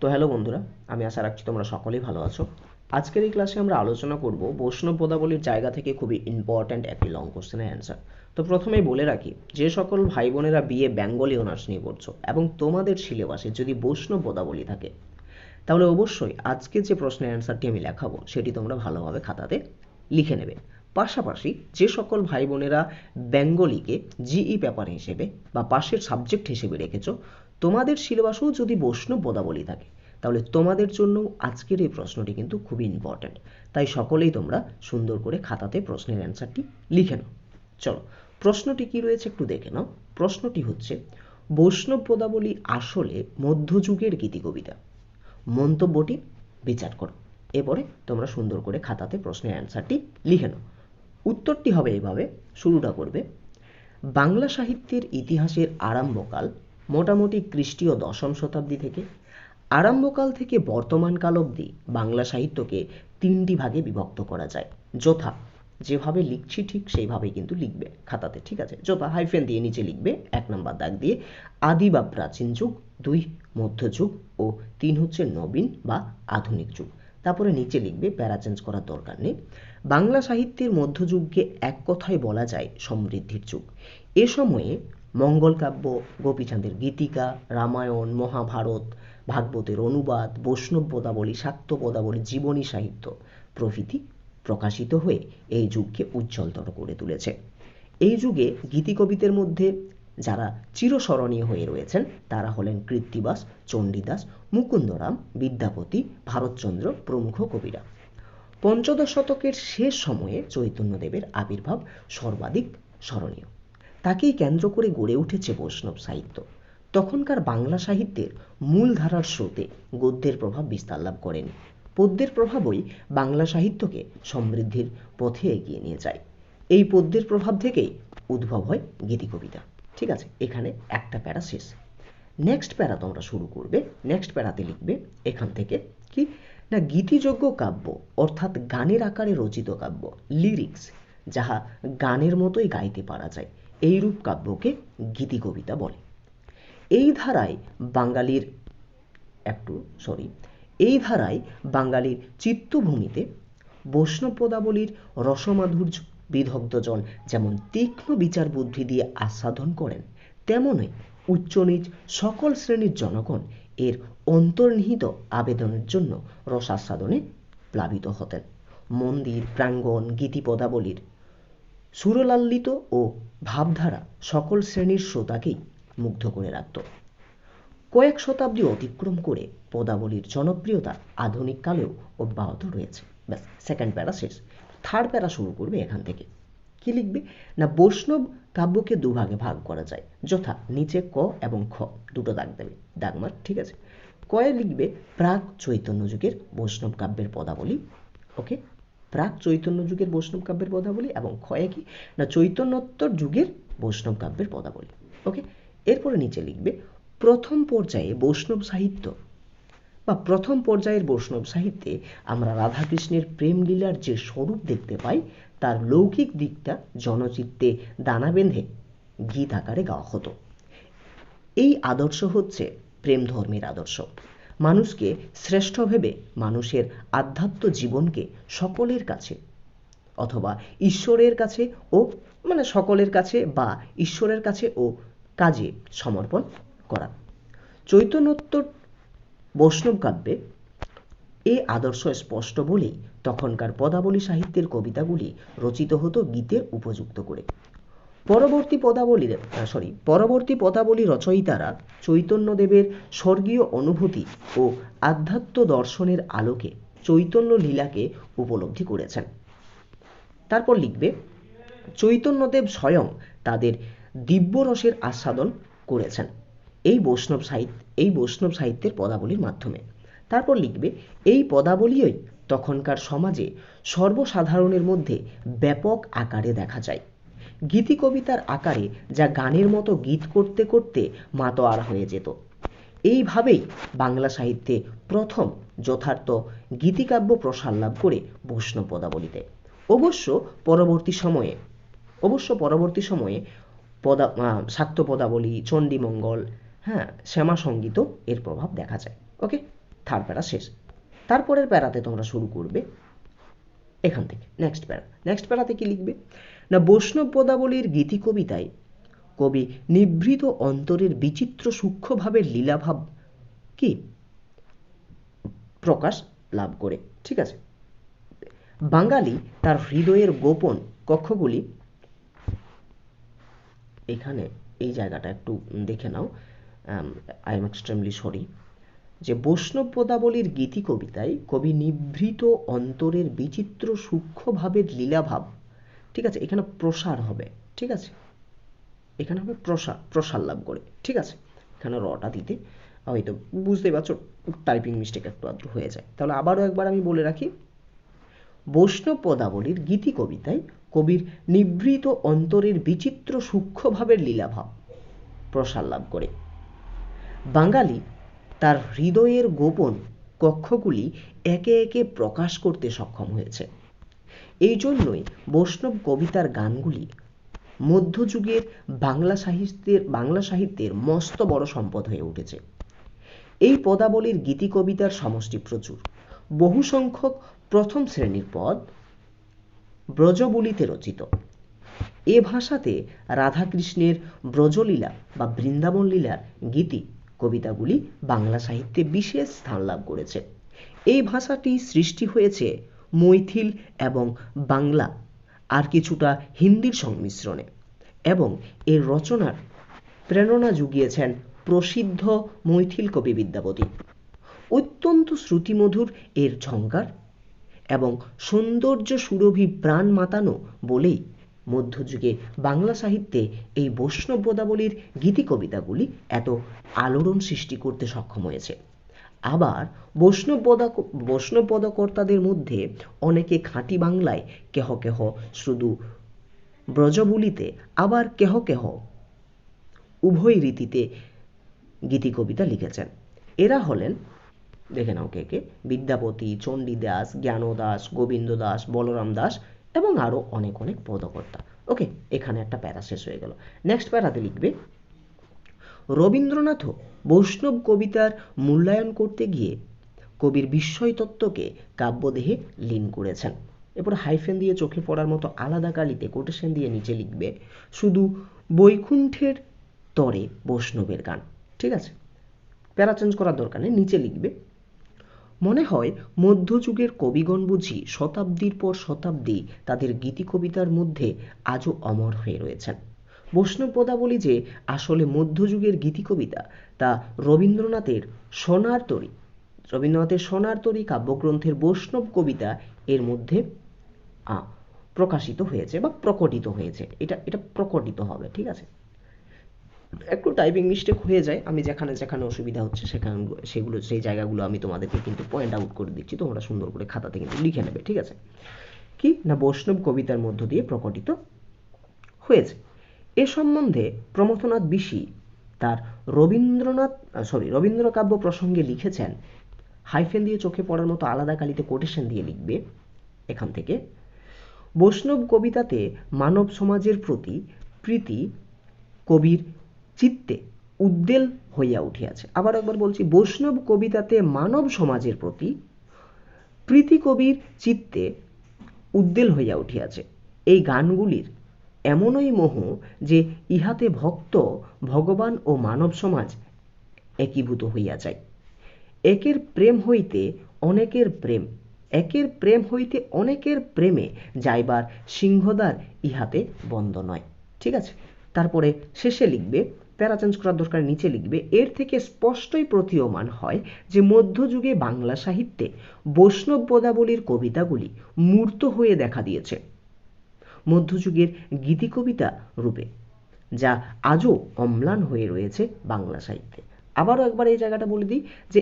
তো হ্যালো বন্ধুরা, আমি আশা রাখছি তোমরা সকলেই ভালো আছো। আজকের এই ক্লাসে আমরা আলোচনা করব বৈষ্ণব পদাবলীর জায়গা থেকে খুবই ইম্পর্ট্যান্ট একটি লং কোশ্চেনের অ্যান্সার তো প্রথমেই বলে রাখি, যে সকল ভাই বোনেরা বিএ বেঙ্গলি অনার্স নিয়ে পড়ছো এবং তোমাদের সিলেবাসে যদি বৈষ্ণব পদাবলী থাকে, তাহলে অবশ্যই আজকে যে প্রশ্নের অ্যান্সারটি আমি লেখাবো, সেটি তোমরা ভালোভাবে খাতাতে লিখে নেবে। পাশাপাশি যে সকল ভাই বোনেরা বেঙ্গলিকে জিই পেপার হিসেবে বা পাশের সাবজেক্ট হিসেবে রেখেছো তোমাদের সিলেবাসেও যদি বৈষ্ণব পদাবলী থাকে, তাহলে তোমাদের জন্য আজকের এই প্রশ্নটি কিন্তু খুবই ইম্পর্ট্যান্ট তাই সকলেই তোমরা সুন্দর করে খাতাতে প্রশ্নের অ্যান্সারটি লিখে নাও। চলো, প্রশ্নটি কি রয়েছে একটু দেখে নাও। প্রশ্নটি হচ্ছে, বৈষ্ণব পদাবলী আসলে মধ্যযুগের গীতি কবিতা মন্তব্যটি বিচার করো। এরপরে তোমরা সুন্দর করে খাতাতে প্রশ্নের অ্যান্সারটি লিখে নাও। উত্তরটি হবে এইভাবে, শুরুটা করবে, বাংলা সাহিত্যের ইতিহাসের আরম্ভকাল মোটামুটি খ্রিস্টীয় দশম শতাব্দী থেকে আরম্ভকাল থেকে বর্তমানকাল অবধি বাংলা সাহিত্যকে তিনটি ভাগে বিভক্ত করা যায়। যথা যেভাবে লিখছি ঠিক সেইভাবেই কিন্তু লিখবে খাতাতে, ঠিক আছে? যথা হাইফেন দিয়ে নিচে লিখবে, এক নম্বর দাগ দিয়ে আদি বা প্রাচীন যুগ, দুই মধ্যযুগ ও তিন হচ্ছে নবীন বা আধুনিক যুগ। তারপরে নিচে লিখবে, প্যারা চেঞ্জ করার দরকার নেই। বাংলা সাহিত্যের মধ্যযুগকে এক কথায় বলা যায় সমৃদ্ধির যুগ। এ সময়ে মঙ্গল কাব্য, গোপীচাঁদের গীতিকা, রামায়ণ, মহাভারত, ভাগবতের অনুবাদ, বৈষ্ণব পদাবলী শাক্ত পদাবলী, জীবনী সাহিত্য প্রভৃতি প্রকাশিত হয়ে এই যুগকে উজ্জ্বলতর করে তুলেছে। এই যুগে গীতিকবিদের মধ্যে যারা চিরস্মরণীয় হয়ে রয়েছেন, তারা হলেন কৃত্তিবাস, চণ্ডীদাস, মুকুন্দরাম, বিদ্যাপতি, ভারতচন্দ্র প্রমুখ কবিরা। পঞ্চদশ শতকের শেষ সময়ে চৈতন্যদেবের আবির্ভাব সর্বাধিক স্মরণীয়। তাকেই কেন্দ্র করে গড়ে উঠেছে বৈষ্ণব সাহিত্য। তখনকার বাংলা সাহিত্যের মূল ধারার স্রোতে গদ্যের প্রভাব বিস্তার লাভ করেনি। পদ্যের প্রভাবই বাংলা সাহিত্যকে সমৃদ্ধির পথে এগিয়ে নিয়ে যায়। এই পদ্যের প্রভাব থেকেই উদ্ভব হয় গীতি কবিতা। ঠিক আছে, এখানে একটা প্যারা শেষ। নেক্সট প্যারা তোমরা শুরু করবে, নেক্সট প্যারাতে লিখবে, এখান থেকে কি? না, গীতিযোগ্য কাব্য, অর্থাৎ গানের আকারে রচিত কাব্য লিরিক্স যাহা গানের মতোই গাইতে পারা যায়। এইরূপ কাব্যকে গীতি কবিতা বলে। এই ধারায় বাঙালির একটু সরি এই ধারায় বাঙালির চিত্তভূমিতে বৈষ্ণব পদাবলীর রসমাধুর্য বিদগ্ধজন যেমন তীক্ষ্ণ বিচার বুদ্ধি দিয়ে আস্বাদন করেন, তেমনই উচ্চ নিচ সকল শ্রেণির জনগণ এর অন্তর্নিহিত আবেদনের জন্য রসাস্বাদনে প্লাবিত হতেন। মন্দির, প্রাঙ্গণ গীতি পদাবলীর সুরলাল্লিত ও ভাবধারা সকল শ্রেণির শ্রোতাকেই মুগ্ধ করে রাখত। কয়েক শতাব্দী অতিক্রম করে পদাবলীর জনপ্রিয়তা আধুনিক কালেও অব্যাহত রয়েছে। ব্যাস সেকেন্ড প্যারা শেষ। থার্ড প্যারা শুরু করবে এখান থেকে। কি লিখবে? না, বৈষ্ণব কাব্যকে দুভাগে ভাগ করা যায়। যথা নিচে ক এবং খ দুটো দাগ দেবে। দাগমার ঠিক আছে? কয়ে লিখবে প্রাক চৈতন্য যুগের বৈষ্ণব কাব্যের পদাবলী। ওকে? প্রাক চৈতন্য যুগের বৈষ্ণব কাব্যের পদাবলী এবং ক্ষয়ে কি? না চৈতন্যোত্তর যুগের বৈষ্ণব কাব্যের পদাবলী? ওকে এরপরে নিচে লিখবে, প্রথম পর্যায়ে বৈষ্ণব সাহিত্য। বা প্রথম পর্যায়ের বৈষ্ণব সাহিত্যে আমরা রাধাকৃষ্ণের প্রেম লীলার যে স্বরূপ দেখতে পাই, তার লৌকিক দিকটা জনচিত্তে দানা বেঁধে গীত আকারে গাওয়া হতো। এই আদর্শ হচ্ছে প্রেম ধর্মের আদর্শ। মানুষকে শ্রেষ্ঠ ভেবে মানুষের আধ্যাত্ম জীবনকে সকলের কাছে অথবা ঈশ্বরের কাছে ও মানে সকলের কাছে বা ঈশ্বরের কাছে ও কাজে সমর্পণ করা। চৈতন্যোত্তর বৈষ্ণব কাব্যে এ আদর্শ স্পষ্ট বলেই তখনকার পদাবলী সাহিত্যের কবিতাগুলি রচিত হতো গীতের উপযুক্ত করে। পরবর্তী পদাবলীর সরি পরবর্তী পদাবলী রচয়িতারা চৈতন্যদেবের স্বর্গীয় অনুভূতি ও আধ্যাত্ম দর্শনের আলোকে চৈতন্য লীলাকে উপলব্ধি করেছেন। তারপর লিখবে, চৈতন্যদেব স্বয়ং তাদের দিব্যরসের আস্বাদন করেছেন। এই বৈষ্ণব সাহিত্য এই বৈষ্ণব সাহিত্যের পদাবলীর মাধ্যমে। তারপর লিখবে, এই পদাবলীই তখনকার সমাজে সর্বসাধারণের মধ্যে ব্যাপক আকারে দেখা যায়। গীতি কবিতার আকারে যা গানের মতো গীত করতে করতে মাতোয়ারা হয়ে যেত। এইভাবেই বাংলা সাহিত্যে প্রথম যথার্থ গীতিকাব্য প্রসার লাভ করে বৈষ্ণব পদাবলীতে। অবশ্য পরবর্তী সময়ে, অবশ্য পরবর্তী সময়ে পদা শাক্ত পদাবলী, চণ্ডীমঙ্গল হ্যাঁ শ্যামা সঙ্গীতও এর প্রভাব দেখা যায়। ওকে থার্ড প্যারা শেষ। তারপরের প্যারাতে তোমরা শুরু করবে এখান থেকে নেক্সট প্যারা। নেক্সট প্যারাতে কি লিখবে? না বৈষ্ণব পদাবলীর গীতি কবিতায় কবি নিভৃত অন্তরের বিচিত্র সূক্ষ্মভাবের লীলাভাব কি? প্রকাশ লাভ করে, ঠিক আছে? বাঙালি তার হৃদয়ের গোপন কক্ষগুলি এখানে, এই জায়গাটা একটু দেখে নাও। আই এম এক্সট্রিমলি সরি যে বৈষ্ণব পদাবলীর গীতি কবিতায় কবি নিভৃত অন্তরের বিচিত্র সূক্ষ্মভাবের লীলাভাব ঠিক আছে, এখানে প্রসার হবে, ঠিক আছে? এখানে হবে প্রসার প্রসার লাভ করে, ঠিক আছে? এখানে রটা দিতে হয়তো বুঝতেই পারছ, টাইপিং মিস্টেক একটু আধটু হয়ে যায়। তাহলে আবারও একবার আমি বলে রাখি, বৈষ্ণব পদাবলীর গীতি কবিতায় কবির নিভৃত অন্তরের বিচিত্র সূক্ষ্মভাবের লীলাভাব প্রসার লাভ করে। বাঙালি তার হৃদয়ের গোপন কক্ষগুলি একে একে প্রকাশ করতে সক্ষম হয়েছে। এই জন্যই বৈষ্ণব কবিতার গানগুলি মধ্যযুগের বাংলা সাহিত্যের বাংলা সাহিত্যের মস্ত বড় সম্পদ হয়ে উঠেছে। এই পদাবলীর গীতি কবিতার সমষ্টি প্রচুর। বহু সংখ্যক প্রথম শ্রেণির পদ ব্রজবলিতে রচিত। এ ভাষাতে রাধাকৃষ্ণের ব্রজলীলা বা বৃন্দাবন লীলার গীতি কবিতাগুলি বাংলা সাহিত্যে বিশেষ স্থান লাভ করেছে। এই ভাষাটি সৃষ্টি হয়েছে মৈথিল এবং বাংলা, আর কিছুটা হিন্দির সংমিশ্রণে। এবং এর রচনার প্রেরণা জুগিয়েছেন প্রসিদ্ধ মৈথিল কবি বিদ্যাপতি। অত্যন্ত শ্রুতিমধুর এর ঝঙ্কার এবং সৌন্দর্য সুরভি প্রাণ মাতানো বলেই মধ্যযুগে বাংলা সাহিত্যে এই বৈষ্ণব গীতি কবিতাগুলি এত আলোড়ন সৃষ্টি করতে সক্ষম হয়েছে। আবার বৈষ্ণব পদা, বৈষ্ণব পদকর্তাদের মধ্যে অনেকে খাঁটি বাংলায় কেহ কেহ, শুধু ব্রজবুলিতে আবার কেহ কেহ উভয় রীতিতে গীতি কবিতা লিখেছেন। এরা হলেন, দেখে নাও কে কে, বিদ্যাপতি, চণ্ডীদাস, জ্ঞানদাস গোবিন্দ দাস বলরাম দাস এবং আরও অনেক অনেক পদকর্তা। ওকে, এখানে একটা প্যারা শেষ হয়ে গেল। নেক্সট প্যারাতে লিখবে রবীন্দ্রনাথও বৈষ্ণব কবিতার মূল্যায়ন করতে গিয়ে কবির বিস্ময় তত্ত্বকে কাব্যদেহে লীন করেছেন। এরপর হাইফেন দিয়ে চোখে পড়ার মতো আলাদা কালিতে কোটেশন দিয়ে নিচে লিখবে, শুধু বৈকুণ্ঠের তরে বৈষ্ণবের গান। ঠিক আছে? প্যারা চেঞ্জ করার দরকার নেই, নিচে লিখবে, মনে হয় মধ্যযুগের কবিগণ বুঝি শতাব্দীর পর শতাব্দী তাদের গীতি কবিতার মধ্যে আজও অমর হয়ে রয়েছেন। বৈষ্ণব পদাবলী যে আসলে মধ্যযুগের গীতি কবিতা তা রবীন্দ্রনাথের সোনার তরী, রবীন্দ্রনাথের সোনার তরী কাব্যগ্রন্থের বৈষ্ণব কবিতা এর মধ্যে প্রকাশিত হয়েছে বা প্রকটিত হয়েছে। এটা এটা প্রকটিত হবে, ঠিক আছে? একটু টাইপিং মিস্টেক হয়ে যায়, আমি যেখানে যেখানে অসুবিধা হচ্ছে সেখানে, সেগুলো, সেই জায়গাগুলো আমি তোমাদেরকে কিন্তু পয়েন্ট আউট করে দিচ্ছি, তোমরা সুন্দর করে খাতাতে কিন্তু লিখে নেবে, ঠিক আছে? কি? না বৈষ্ণব কবিতার মধ্য দিয়ে প্রকটিত হয়েছে। এ সম্বন্ধে প্রমথনাথ বিশি তার রবীন্দ্রনাথ সরি রবীন্দ্র কাব্য প্রসঙ্গে লিখেছেন, হাইফেন দিয়ে চোখে পড়ার মতো আলাদা কালিতে কোটেশন দিয়ে লিখবে। এখান থেকে, বৈষ্ণব কবিতাতে মানব সমাজের প্রতি প্রীতি কবির চিত্তে উদ্বেল হইয়া উঠিয়াছে। আবার একবার বলছি, বৈষ্ণব কবিতাতে মানব সমাজের প্রতি প্রীতি কবির চিত্তে উদ্বেল হইয়া উঠিয়াছে। এই গানগুলির এমনই মোহ যে ইহাতে ভক্ত, ভগবান ও মানব সমাজ একীভূত হইয়া যায়। একের প্রেম হইতে অনেকের প্রেম, একের প্রেম হইতে অনেকের প্রেমে যাইবার সিংহদ্বার ইহাতে বন্ধ নয়। ঠিক আছে? তারপরে শেষে লিখবে প্যারা চেঞ্জ করার দরকার নিচে লিখবে, এর থেকে স্পষ্টই প্রতীয়মান হয় যে মধ্যযুগে বাংলা সাহিত্যে বৈষ্ণব পদাবলীর কবিতাগুলি মূর্ত হয়ে দেখা দিয়েছে। মধ্যযুগের গীতি কবিতা রূপে, যা আজও অম্লান হয়ে রয়েছে বাংলা সাহিত্যে। আবারও একবার এই জায়গাটা বলে দিই যে,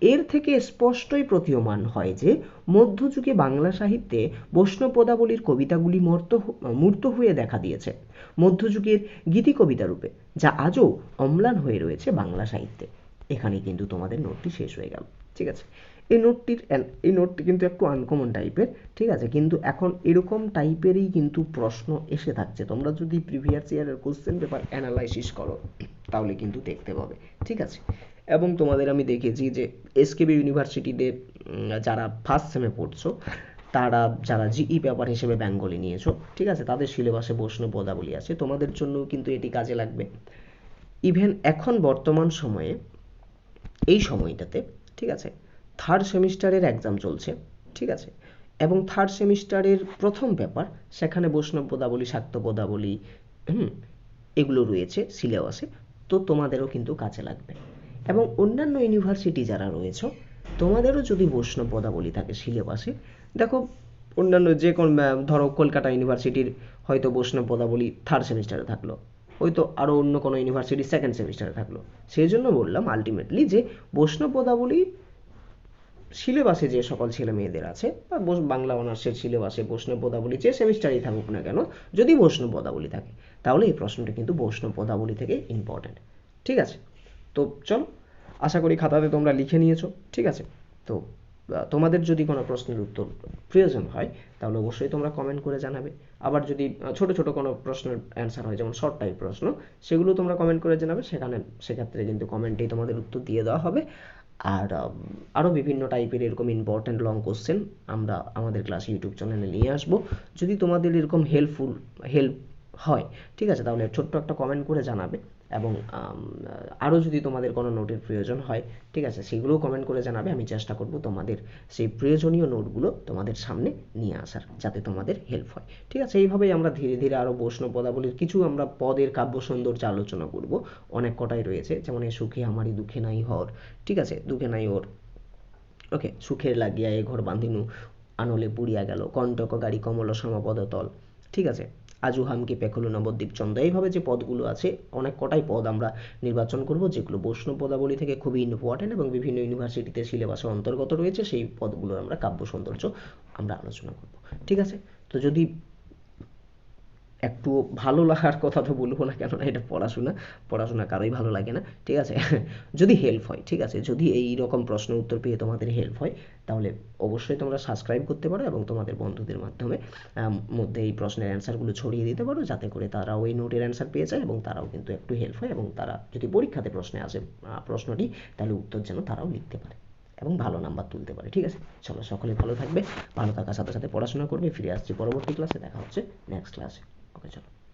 এর থেকে স্পষ্টই প্রতীয়মান হয় যে, মধ্যযুগে বাংলা সাহিত্যে বৈষ্ণব পদাবলীর কবিতাগুলি মর্ত মূর্ত হয়ে দেখা দিয়েছে মধ্যযুগের গীতি কবিতা রূপে, যা আজও অম্লান হয়ে রয়েছে বাংলা সাহিত্যে। এখানে কিন্তু তোমাদের নোটটি শেষ হয়ে গেল। ঠিক আছে? এই নোটটির এই নোটটি কিন্তু একটু আনকমন টাইপের ঠিক আছে? কিন্তু এখন এরকম টাইপেরই কিন্তু প্রশ্ন এসে থাকছে। তোমরা যদি প্রিভিয়াস ইয়ারের কোশ্চেন পেপার অ্যানালাইসিস করো, তাহলে কিন্তু দেখতে পাবে, ঠিক আছে? এবং তোমাদের আমি দেখেছি যে এসকেবি ইউনিভার্সিটিতে যারা ফার্স্ট সেমে পড়ছো, তারা, যারা জিই পেপার হিসেবে বেঙ্গলি নিয়েছো, ঠিক আছে? তাদের সিলেবাসে বৈষ্ণব পদাবলী আছে। তোমাদের জন্য কিন্তু এটি কাজে লাগবে। ইভেন এখন বর্তমান সময়ে, এই সময়টাতে, ঠিক আছে? থার্ড সেমিস্টারের এক্সাম চলছে, ঠিক আছে? এবং থার্ড সেমিস্টারের প্রথম পেপার সেখানে বৈষ্ণব পদাবলী শাক্ত পদাবলী হুম, এগুলো রয়েছে সিলেবাসে, তো তোমাদেরও কিন্তু কাজে লাগবে। এবং অন্যান্য ইউনিভার্সিটি যারা রয়েছে, তোমাদেরও যদি বৈষ্ণব পদাবলী থাকে সিলেবাসে, দেখো, অন্যান্য যে কোন ধরো কলকাতা ইউনিভার্সিটির হয়তো বৈষ্ণব পদাবলী থার্ড সেমিস্টারে থাকল, হয়তো আরও অন্য কোনো ইউনিভার্সিটি সেকেন্ড সেমিস্টারে থাকল। সেই জন্য বললাম আলটিমেটলি যে বৈষ্ণব পদাবলী সিলেবাসে যে সকল ছেলে মেয়েদের আছে, বা বাংলা অনার্সের সিলেবাসে বৈষ্ণব পদাবলী যে সেমিস্টারেই থাকুক না কেন, যদি বৈষ্ণব পদাবলী থাকে, তাহলে এই প্রশ্নটা কিন্তু বৈষ্ণব পদাবলী থেকে ইম্পর্ট্যান্ট ঠিক আছে? তো চলো, আশা করি খাতাতে তোমরা লিখে নিয়েছো, ঠিক আছে? তো তোমাদের যদি কোনো প্রশ্নের উত্তর প্রয়োজন হয়, তাহলে অবশ্যই তোমরা কমেন্ট করে জানাবে। আবার যদি ছোট ছোট কোনো প্রশ্নের অ্যান্সার হয়, যেমন শর্ট টাইপ প্রশ্ন, সেগুলো তোমরা কমেন্ট করে জানাবে, সেখানে, সেক্ষেত্রে কিন্তু কমেন্টেই তোমাদের উত্তর দিয়ে দেওয়া হবে। আর আরও বিভিন্ন টাইপের এরকম ইম্পর্ট্যান্ট লং কোশ্চেন আমরা আমাদের ক্লাস ইউটিউব চ্যানেলে নিয়ে আসব। যদি তোমাদের এরকম হেল্পফুল হেল্প হয়, ঠিক আছে? তাহলে ছোট্ট একটা কমেন্ট করে জানাবে। এবং আরও যদি তোমাদের কোনো নোটের প্রয়োজন হয়, ঠিক আছে, সেগুলোও কমেন্ট করে জানাবে, আমি চেষ্টা করব তোমাদের সেই প্রয়োজনীয় নোটগুলো তোমাদের সামনে নিয়ে আসার, যাতে তোমাদের হেল্প হয়। ঠিক আছে, এইভাবেই আমরা ধীরে ধীরে আরও বৈষ্ণব পদাবলীর কিছু আমরা পদের কাব্য সৌন্দর্য আলোচনা করব। অনেক কটাই রয়েছে, যেমন এই সুখে আমারই দুঃখে নাই হর, ঠিক আছে, দুঃখে নাই ওর। ওকে সুখের লাগিয়া এ ঘর বাঁধিনু, আনলে পুড়িয়া গেল, কণ্টক গাড়ি কমল সমাপদতল, ঠিক আছে। আজু হামকি পেখলু নবদ্বীপ চন্দ্র। এইভাবে যে পদগুলো আছে, অনেক কটাই পদ আমরা নির্বাচন করব, যেগুলো বৈষ্ণব পদাবলী থেকে খুবই ইম্পর্টেন্ট এবং বিভিন্ন ইউনিভার্সিটিতে সিলেবাসে অন্তর্গত রয়েছে, সেই পদগুলোর আমরা কাব্য সৌন্দর্য আমরা আলোচনা করব। ঠিক আছে? তো যদি একটু ভালো লাগার কথা তো বলব না কেননা এটা পড়াশোনা পড়াশোনা কারোই ভালো লাগে না, ঠিক আছে? যদি হেল্প হয়, ঠিক আছে? যদি এই রকম প্রশ্ন উত্তর পেয়ে তোমাদের হেল্প হয়, তাহলে অবশ্যই তোমরা সাবস্ক্রাইব করতে পারো এবং তোমাদের বন্ধুদের মাধ্যমে মধ্যে এই প্রশ্নের অ্যান্সারগুলো ছড়িয়ে দিতে পারো, যাতে করে তারাও এই নোটের অ্যান্সার পেয়ে যায় এবং তারাও কিন্তু একটু হেল্প হয় এবং তারা যদি পরীক্ষাতে প্রশ্নে আসে প্রশ্নটি, তাহলে উত্তর যেন তারাও লিখতে পারে এবং ভালো নাম্বার তুলতে পারে, ঠিক আছে? চলো সকলে ভালো থাকবে, ভালো থাকার সাথে সাথে পড়াশোনা করবে, ফিরে আসছি পরবর্তী ক্লাসে দেখা হচ্ছে নেক্সট ক্লাসে ওকে চলো